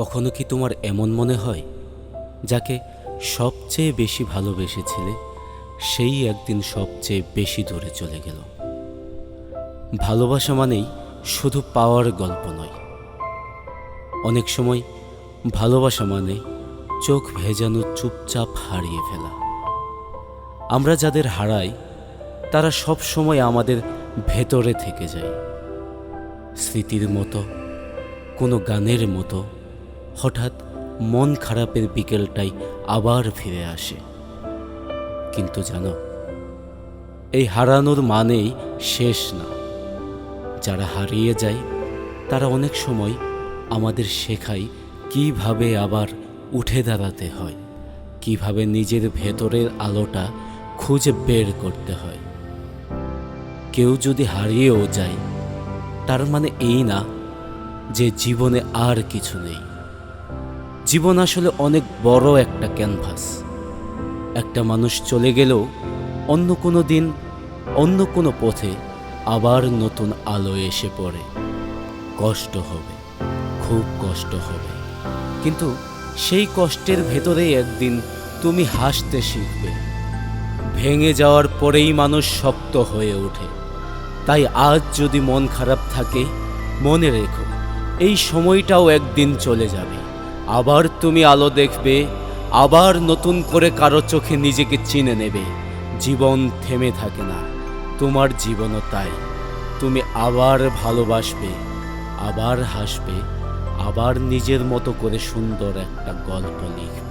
কখনো কি তোমার এমন মনে হয়, যাকে সবচেয়ে বেশি ভালোবেসেছিলে, সেই একদিন সবচেয়ে বেশি দূরে চলে গেল? ভালোবাসা মানেই শুধু পাওয়ার গল্প নয়। অনেক সময় ভালোবাসা মানে চোখ ভেজানো চুপচাপ হারিয়ে ফেলা। আমরা যাদের হারাই, তারা সব সময় আমাদের ভেতরে থেকে যায়। স্মৃতির মতো, কোনো গানের মতো হঠাৎ মন খারাপের বিকেলটাই আবার ফিরে আসে। কিন্তু জানো, এই হারানোর মানেই শেষ না। যারা হারিয়ে যায়, তারা অনেক সময় আমাদের শেখায় কীভাবে আবার উঠে দাঁড়াতে হয়, কীভাবে নিজের ভেতরের আলোটা খুঁজে বের করতে হয়। কেউ যদি হারিয়েও যায়, তার মানে এই না যে জীবনে আর কিছু নেই। জীবন আসলে অনেক বড় একটা ক্যানভাস। একটা মানুষ চলে গেলেও অন্য কোনো দিন, অন্য কোনো পথে আবার নতুন আলো এসে পড়ে। কষ্ট হবে, খুব কষ্ট হবে। কিন্তু সেই কষ্টের ভেতরেই একদিন তুমি হাসতে শিখবে। ভেঙে যাওয়ার পরেই মানুষ শক্ত হয়ে ওঠে। তাই আজ যদি মন খারাপ থাকে, মনে রেখো, এই সময়টাও একদিন চলে যাবে। আবার তুমি আলো দেখবে, আবার নতুন করে কারও চোখে নিজেকে চিনে নেবে। জীবন থেমে থাকে না, তোমার জীবনও তাই। তুমি আবার ভালোবাসবে, আবার হাসবে, আবার নিজের মতো করে সুন্দর একটা গল্প লিখবে।